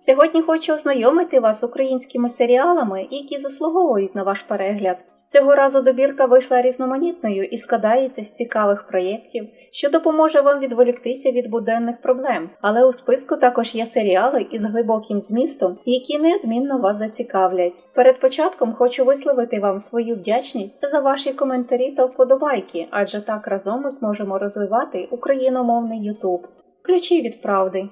Сьогодні хочу ознайомити вас з українськими серіалами, які заслуговують на ваш перегляд. Цього разу добірка вийшла різноманітною і складається з цікавих проєктів, що допоможе вам відволіктися від буденних проблем. Але у списку також є серіали із глибоким змістом, які неодмінно вас зацікавлять. Перед початком хочу висловити вам свою вдячність за ваші коментарі та вподобайки, адже так разом ми зможемо розвивати україномовний YouTube. Ключі від правди.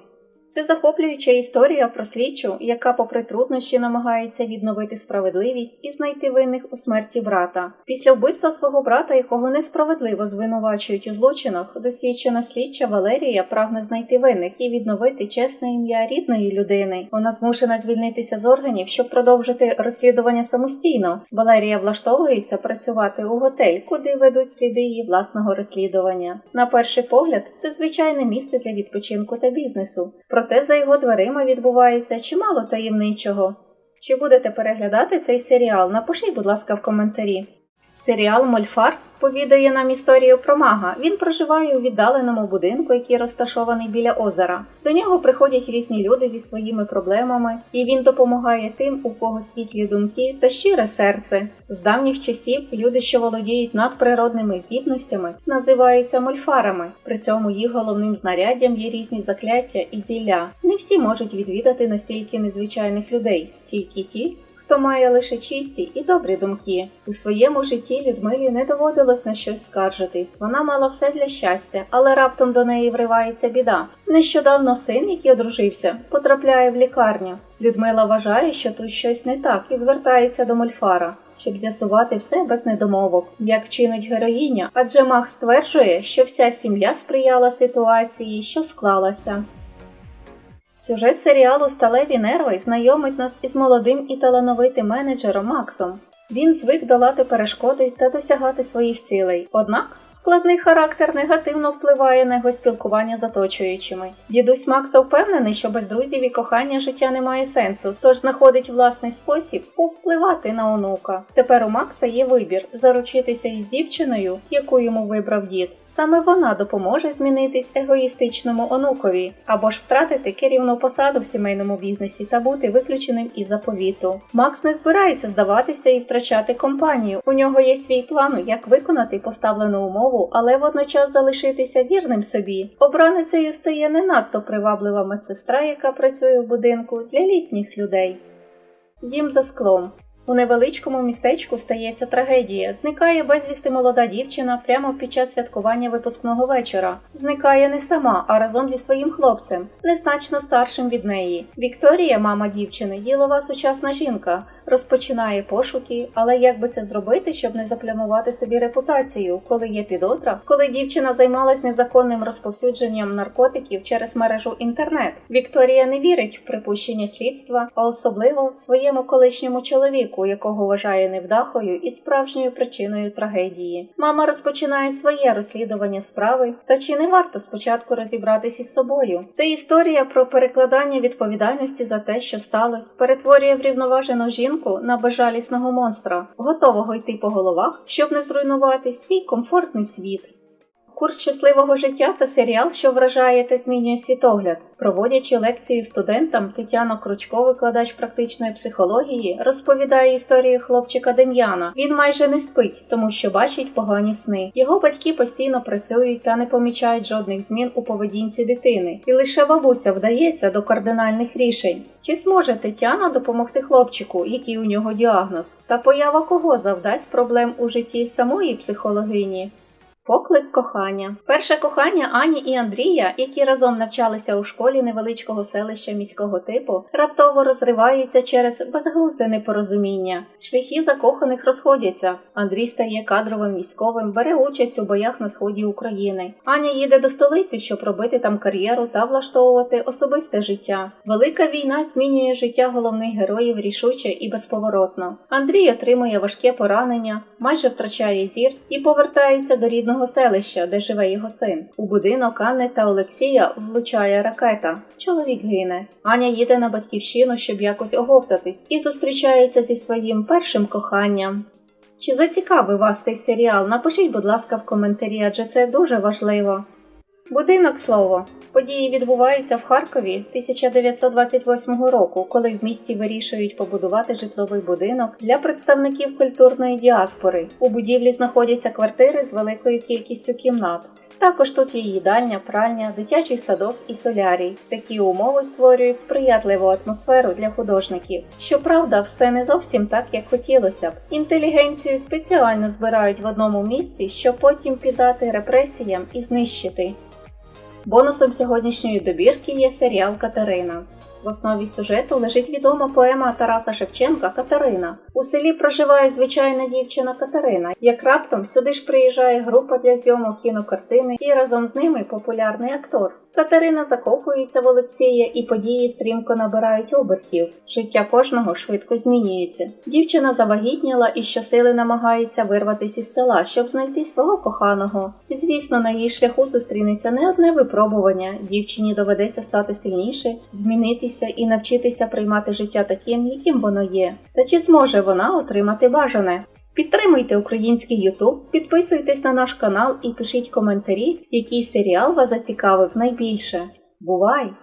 Це захоплююча історія про слідчу, яка, попри труднощі, намагається відновити справедливість і знайти винних у смерті брата. Після вбивства свого брата, якого несправедливо звинувачують у злочинах, досвідчена слідча Валерія прагне знайти винних і відновити чесне ім'я рідної людини. Вона змушена звільнитися з органів, щоб продовжити розслідування самостійно. Валерія влаштовується працювати у готель, куди ведуть сліди її власного розслідування. На перший погляд, це звичайне місце для відпочинку та бізнесу. Проте за його дверима відбувається чимало таємничого. Чи будете переглядати цей серіал? Напишіть, будь ласка, в коментарі. Серіал Мольфар повідає нам історію про мага. Він проживає у віддаленому будинку, який розташований біля озера. До нього приходять різні люди зі своїми проблемами, і він допомагає тим, у кого світлі думки та щире серце. З давніх часів люди, що володіють надприродними здібностями, називаються мольфарами. При цьому їх головним знаряддям є різні закляття і зілля. Не всі можуть відвідати настільки незвичайних людей, тільки ті, хто має лише чисті і добрі думки. У своєму житті Людмилі не доводилось на щось скаржитись. Вона мала все для щастя, але раптом до неї вривається біда. Нещодавно син, який одружився, потрапляє в лікарню. Людмила вважає, що тут щось не так, і звертається до Мольфара. Щоб з'ясувати все без недомовок, як чинить героїня, адже маг стверджує, що вся сім'я сприяла ситуації, що склалася. Сюжет серіалу Сталеві нерви знайомить нас із молодим і талановитим менеджером Максом. Він звик долати перешкоди та досягати своїх цілей. Однак складний характер негативно впливає на його спілкування з оточуючими. Дідусь Макса впевнений, що без друзів і кохання життя не має сенсу, тож знаходить власний спосіб повпливати на онука. Тепер у Макса є вибір заручитися із дівчиною, яку йому вибрав дід. Саме вона допоможе змінитись егоїстичному онукові або ж втратити керівну посаду в сімейному бізнесі та бути виключеним із заповіту. Макс не збирається здаватися і втрачати компанію. У нього є свій план, як виконати поставлену умову, але водночас залишитися вірним собі. Обраницею стає не надто приваблива медсестра, яка працює в будинку для літніх людей. Дім за склом. У невеличкому містечку стається трагедія. Зникає безвісти молода дівчина прямо під час святкування випускного вечора. Зникає не сама, а разом зі своїм хлопцем, незначно старшим від неї. Вікторія, мама дівчини, ділова сучасна жінка, розпочинає пошуки, але як би це зробити, щоб не заплямувати собі репутацію, коли є підозра, коли дівчина займалась незаконним розповсюдженням наркотиків через мережу інтернет. Вікторія не вірить в припущення слідства, а особливо своєму колишньому чоловіку, якого вважає невдахою і справжньою причиною трагедії. Мама розпочинає своє розслідування справи, та чи не варто спочатку розібратись із собою? Це історія про перекладання відповідальності за те, що сталося, перетворює врівноважену жінку на безжалісного монстра, готового йти по головах, щоб не зруйнувати свій комфортний світ. Курс щасливого життя це серіал, що вражає та змінює світогляд. Проводячи лекції студентам, Тетяна Кручко, викладач практичної психології, розповідає історію хлопчика Дем'яна. Він майже не спить, тому що бачить погані сни. Його батьки постійно працюють та не помічають жодних змін у поведінці дитини, і лише бабуся вдається до кардинальних рішень. Чи зможе Тетяна допомогти хлопчику, який у нього діагноз, та поява кого завдасть проблем у житті самої психологині? Поклик кохання. Перше кохання Ані і Андрія, які разом навчалися у школі невеличкого селища міського типу, раптово розриваються через безглузде непорозуміння. Шляхи закоханих розходяться. Андрій стає кадровим військовим, бере участь у боях на сході України. Аня їде до столиці, щоб робити там кар'єру та влаштовувати особисте життя. Велика війна змінює життя головних героїв рішуче і безповоротно. Андрій отримує важке поранення, майже втрачає зір і повертається до рідного селища, де живе його син. У будинок Анни та Олексія влучає ракета. Чоловік гине. Аня їде на батьківщину, щоб якось оговтатись, і зустрічається зі своїм першим коханням. Чи зацікавив вас цей серіал? Напишіть, будь ласка, в коментарі, адже це дуже важливо. Будинок слово. Події відбуваються в Харкові 1928 року, коли в місті вирішують побудувати житловий будинок для представників культурної діаспори. У будівлі знаходяться квартири з великою кількістю кімнат. Також тут є їдальня, пральня, дитячий садок і солярій. Такі умови створюють сприятливу атмосферу для художників. Щоправда, все не зовсім так, як хотілося б. Інтелігенцію спеціально збирають в одному місці, щоб потім піддати репресіям і знищити. Бонусом сьогоднішньої добірки є серіал Катерина. В основі сюжету лежить відома поема Тараса Шевченка Катерина. У селі проживає звичайна дівчина Катерина, як раптом сюди ж приїжджає група для зйомок кінокартини і разом з ними популярний актор. Катерина закохується в Олексія і події стрімко набирають обертів. Життя кожного швидко змінюється. Дівчина завагітніла і щосили намагається вирватися із села, щоб знайти свого коханого. Звісно, на її шляху зустрінеться не одне випробування. Дівчині доведеться стати сильніше, змінитися і навчитися приймати життя таким, яким воно є. Та чи зможе вона отримати бажане? Підтримуйте український YouTube, підписуйтесь на наш канал і пишіть коментарі, який серіал вас зацікавив найбільше. Бувай!